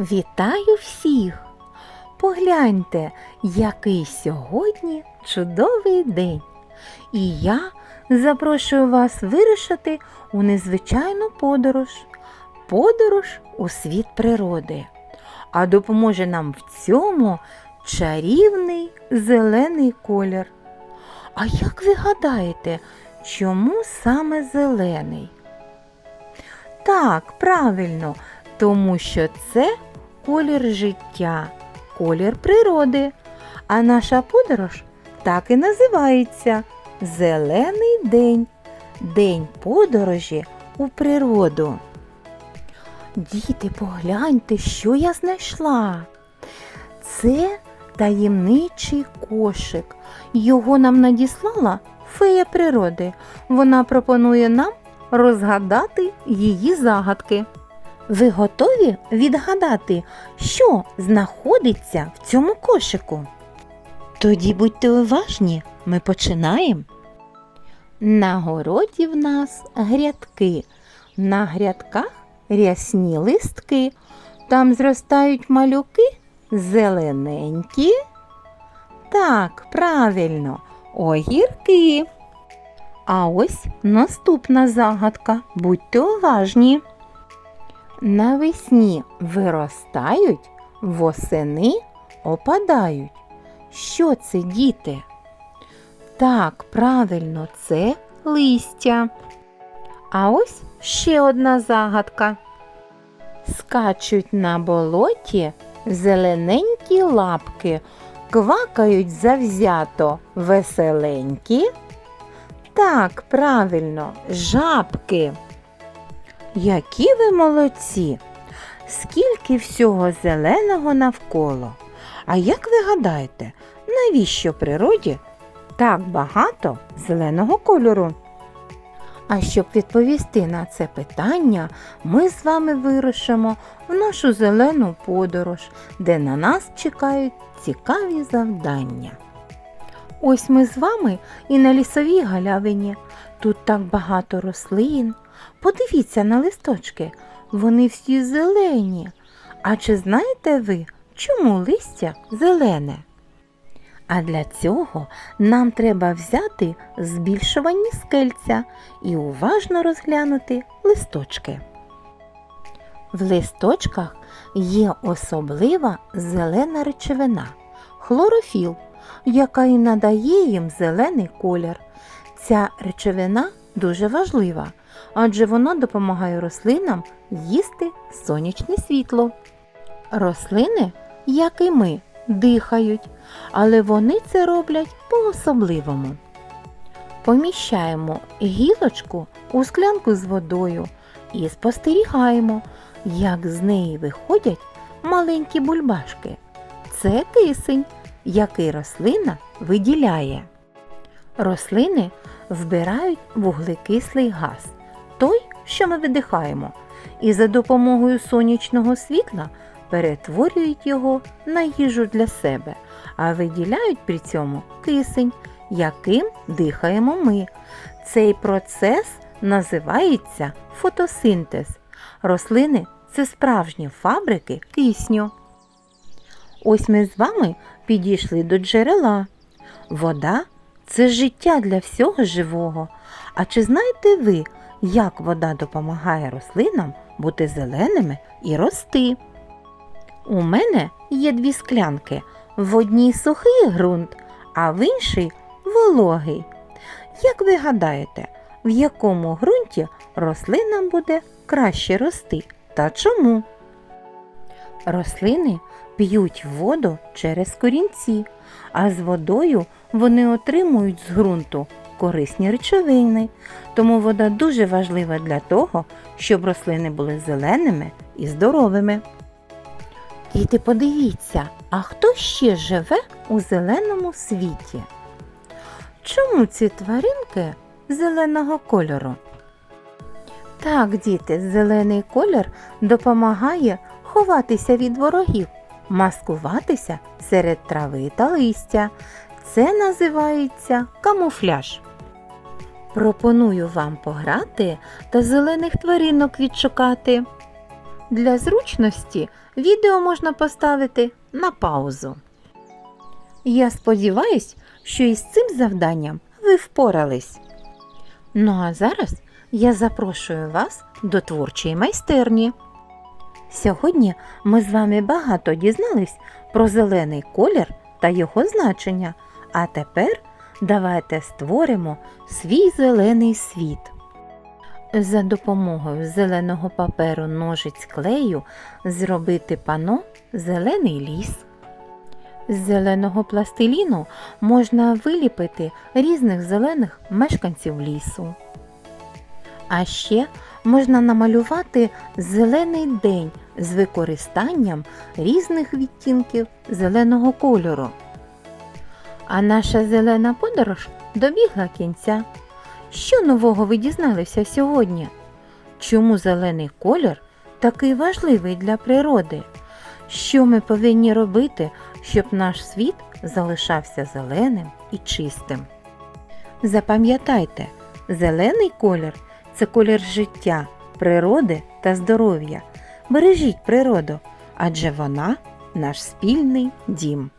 Вітаю всіх! Погляньте, який сьогодні чудовий день. І я запрошую вас вирушити у незвичайну подорож. Подорож у світ природи. А допоможе нам в цьому чарівний зелений колір. А як ви гадаєте, чому саме зелений? Так, правильно, тому що це колір життя, колір природи. А наша подорож так і називається Зелений день, день подорожі у природу. Діти, погляньте, що я знайшла. Це таємничий кошик. Його нам надіслала фея природи. Вона пропонує нам розгадати її загадки. Ви готові відгадати, що знаходиться в цьому кошику? Тоді будьте уважні, ми починаємо. На городі в нас грядки, на грядках рясні листки, там зростають малюки зелененькі. Так, правильно, огірки. А ось наступна загадка. Будьте уважні. Навесні виростають, восени опадають. Що це, діти? Так, правильно, це листя. А ось ще одна загадка. Скачуть на болоті зелененькі лапки, квакають завзято веселенькі. Так, правильно, жабки. Які ви молодці! Скільки всього зеленого навколо. А як ви гадаєте, навіщо природі так багато зеленого кольору? А щоб відповісти на це питання, ми з вами вирушимо в нашу зелену подорож, де на нас чекають цікаві завдання. Ось ми з вами і на лісовій галявині. Тут так багато рослин. Подивіться на листочки, вони всі зелені. А чи знаєте ви, чому листя зелене? А для цього нам треба взяти збільшувані скельця і уважно розглянути листочки. В листочках є особлива зелена речовина хлорофіл, яка і надає їм зелений колір. Ця речовина дуже важлива, адже вона допомагає рослинам їсти сонячне світло. Рослини, як і ми, дихають, але вони це роблять по-особливому. Поміщаємо гілочку у склянку з водою і спостерігаємо, як з неї виходять маленькі бульбашки. Це кисень, який рослина виділяє. Рослини вбирають вуглекислий газ, що ми видихаємо, і за допомогою сонячного світла перетворюють його на їжу для себе, а виділяють при цьому кисень, яким дихаємо ми. Цей процес називається фотосинтез. Рослини це справжні фабрики кисню. Ось ми з вами підійшли до джерела. Вода це життя для всього живого. А чи знаєте ви, як вода допомагає рослинам бути зеленими і рости? У мене є дві склянки. В одній сухий ґрунт, а в іншій вологий. Як ви гадаєте, в якому ґрунті рослинам буде краще рости та чому? Рослини п'ють воду через корінці, а з водою вони отримують з ґрунту корисні речовини. Тому вода дуже важлива для того, щоб рослини були зеленими і здоровими. Діти, подивіться, а хто ще живе у зеленому світі? Чому ці тваринки зеленого кольору? Так, діти, зелений колір допомагає ховатися від ворогів, маскуватися серед трави та листя. Це називається камуфляж. Пропоную вам пограти та зелених тваринок відшукати. Для зручності відео можна поставити на паузу. Я сподіваюсь, що із цим завданням ви впорались. Ну а зараз я запрошую вас до творчої майстерні. Сьогодні ми з вами багато дізнались про зелений колір та його значення. А тепер давайте створимо свій зелений світ. За допомогою зеленого паперу ножиць клею зробити пано Зелений ліс. З зеленого пластиліну можна виліпити різних зелених мешканців лісу. А ще можна намалювати зелений день з використанням різних відтінків зеленого кольору. А наша зелена подорож добігла кінця. Що нового ви дізналися сьогодні? Чому зелений колір такий важливий для природи? Що ми повинні робити, щоб наш світ залишався зеленим і чистим? Запам'ятайте, зелений колір це колір життя, природи та здоров'я. Бережіть природу, адже вона наш спільний дім.